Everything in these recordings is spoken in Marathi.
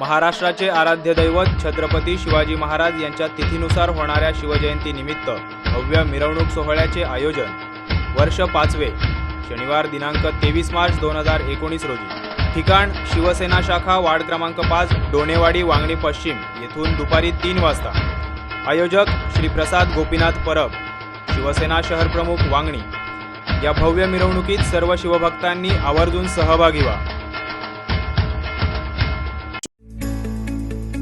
महाराष्ट्राचे आराध्य दैवत छत्रपती शिवाजी महाराज यांच्या तिथीनुसार होणाऱ्या शिवजयंतीनिमित्त भव्य मिरवणूक सोहळ्याचे आयोजन. वर्ष पाचवे शनिवार दिनांक तेवीस मार्च दोन हजार एकोणीस रोजी. ठिकाण शिवसेना शाखा वार्ड क्रमांक पाच डोणेवाडी वांगणी पश्चिम येथून दुपारी तीन वाजता. आयोजक श्री प्रसाद गोपीनाथ परब शिवसेना शहर प्रमुख वांगणी. या भव्य मिरवणुकीत सर्व शिवभक्तांनी आवर्जून सहभागी व्हा.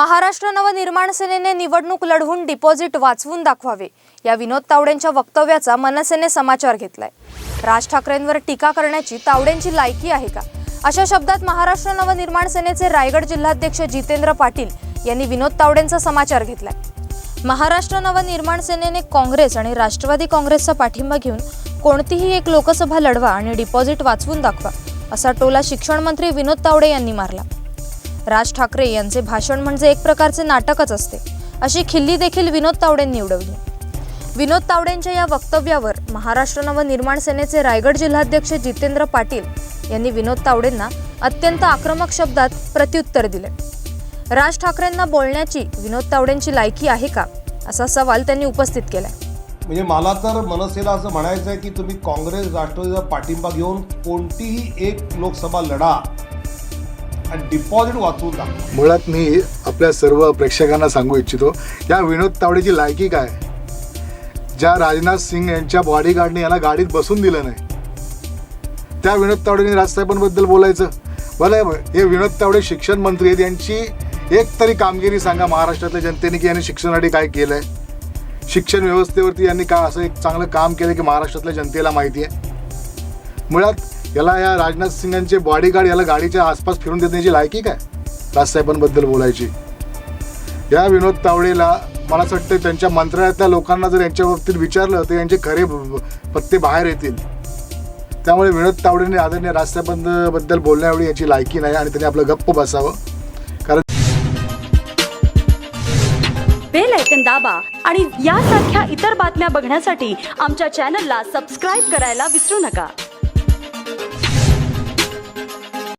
महाराष्ट्र नवनिर्माण सेनेने निवडणूक लढवून डिपॉझिट वाचवून दाखवावे. या विनोद तावडेंच्या वक्तव्याचा मनसेने समाचार घेतलाय. राज ठाकरेंवर टीका करण्याची तावडेंची लायकी आहे का? अशा शब्दात महाराष्ट्र नवनिर्माण सेनेचे रायगड जिल्हाध्यक्ष जितेंद्र पाटील यांनी विनोद तावडेंचा समाचार घेतलाय. महाराष्ट्र नवनिर्माण सेनेने काँग्रेस आणि राष्ट्रवादी काँग्रेसचा पाठिंबा घेऊन कोणतीही एक लोकसभा लढवा आणि डिपॉझिट वाचवून दाखवा असा टोला शिक्षण मंत्री विनोद तावडे यांनी मारला. राज ठाकरे यांचे भाषण म्हणजे एक प्रकारचे नाटकच असते. अशी खिल्ली देखील विनोद तावडेंनी उडवली. विनोद तावडेंच्या या वक्तव्यावर महाराष्ट्र नवनिर्माण सेनेचे रायगड जिल्हाध्यक्ष जितेंद्र पाटील यांनी विनोद तावडेंना अत्यंत आक्रमक शब्दात प्रत्युत्तर दिले. राज ठाकरेंना बोलण्याची विनोद तावडेंची लायकी आहे का? असा सवाल त्यांनी उपस्थित केला म्हणजे मला तर मनसेला असं म्हणायचं आहे की तुम्ही काँग्रेस राष्ट्रवादीचा पाठिंबा घेऊन कोणतीही एक लोकसभा लढा आणि डिपॉझिट वाचवून दाखवा मुळात मी आपल्या सर्व प्रेक्षकांना सांगू इच्छितो या विनोद तावडेची लायकी काय? ज्या राजनाथ सिंग यांच्या बॉडीगार्डने याला गाडीत बसून दिलं नाही. त्या विनोद तावडेने राजसाहेबांबद्दल बोलायचं. बरं हे विनोद तावडे शिक्षण मंत्री आहेत यांची एक तरी कामगिरी सांगा महाराष्ट्रातल्या जनतेने की यांनी शिक्षणासाठी काय केलं आहे शिक्षण व्यवस्थेवरती यांनी काय असं एक चांगलं काम केलं की महाराष्ट्रातल्या जनतेला माहिती आहे? मुळात याला या राजनाथ सिंगांचे बॉडीगार्ड याला गाडीच्या आसपास फिरून देण्याची लायकी काय? राजसाहेबांबद्दल बोलायची. या विनोद तावडेला मला असं वाटतं त्यांच्या मंत्रालयातल्या लोकांना जर यांच्या बाबतीत विचारलं तर यांचे खरे पत्ते बाहेर येतील. त्यामुळे विनोद तावडेने आदरणीय राजसाहेबांबद्दल बोलण्यावेळी याची लायकी नाही आणि त्यांनी आपलं गप्प बसावं. कारण बेल ऐकन दाबा आणि यासारख्या इतर बातम्या बघण्यासाठी आमच्या चॅनलला सबस्क्राईब करायला विसरू नका.